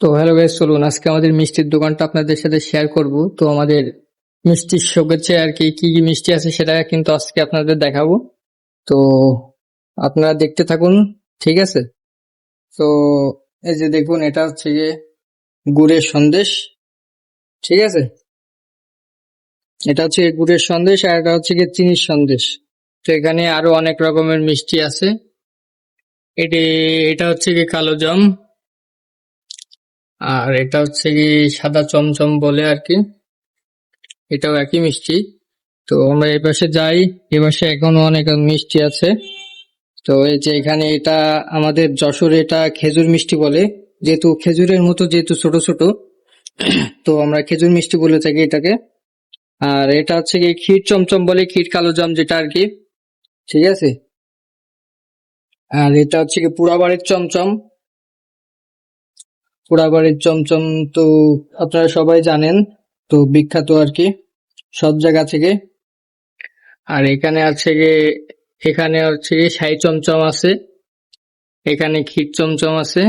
তো hello guys চলুন আজকে আমাদের মিষ্টির দোকানটা আপনাদের সাথে শেয়ার করব। তো আমাদের মিষ্টির শোকেছে আর কি কি কি মিষ্টি আছে সেটা কিন্তু আজকে আপনাদের দেখাবো। তো আপনারা দেখতে থাকুন, ঠিক আছে? তো এই যে দেখুন, এটা হচ্ছে গিয়ে গুড়ের সন্দেশ, ঠিক আছে? এটা হচ্ছে গুড়ের সন্দেশ আর এটা হচ্ছে গিয়ে চিনির সন্দেশ। তো এখানে আরও অনেক রকমের মিষ্টি আছে। এটি, এটা হচ্ছে গিয়ে কালো জাম। আর এটা হচ্ছে কি সাদা চমচম বলে আর কি এটাও একই মিষ্টি। তো আমরা এই পাশে যাই। এ পাশে এখনও অনেক মিষ্টি আছে। তো এই যে এখানে এটা আমাদের যশোরে এটা খেজুর মিষ্টি বলে। যেহেতু খেজুরের মতো, যেহেতু ছোট ছোট, তো আমরা খেজুর মিষ্টি বলে থাকি এটাকে। আর এটা হচ্ছে কি ক্ষীর চমচম বলে, ক্ষীর কালো জাম যেটা আর কি ঠিক আছে? আর এটা হচ্ছে কি পুরাবাড়ির চমচম। পোড়াবাড়ির চমচম তো আপনারা সবাই জানেন, তো বিখ্যাত আর কি, সব জায়গা থেকে। আর এখানে আছে গিয়ে, এখানে হচ্ছে গিয়ে সাই চমচম আছে, এখানে ক্ষীর চমচম আছে।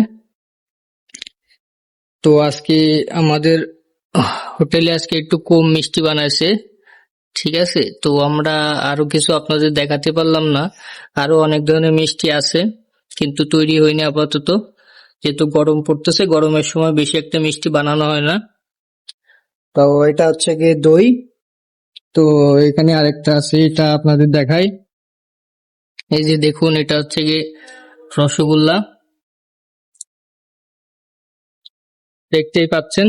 তো আজকে আমাদের হোটেলে আজকে একটু কম মিষ্টি বানাইছে, ঠিক আছে? তো আমরা আরও কিছু আপনাদের দেখাতে পারলাম না, আরও অনেক ধরনের মিষ্টি আছে, কিন্তু তৈরি হয়নি আপাতত। যেহেতু গরম পড়তেছে, গরমের সময় বেশি একটা মিষ্টি বানানো হয় না। তো এটা হচ্ছে গিয়ে দই। তো এখানে আরেকটা আছে, এটা আপনাদের দেখাই। এই যে দেখুন, এটা হচ্ছে গিয়ে রসগোল্লা। দেখতেই পাচ্ছেন।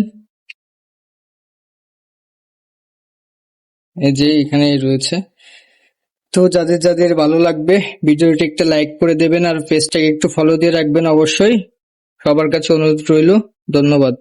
এই যে এখানে রয়েছে। তো যাদের যাদের ভালো লাগবে ভিডিওটি একটা লাইক করে দেবেন আর পেজটাকে একটু ফলো দিয়ে রাখবেন অবশ্যই। সবার কাছে অনুরোধ রইল ধন্যবাদ।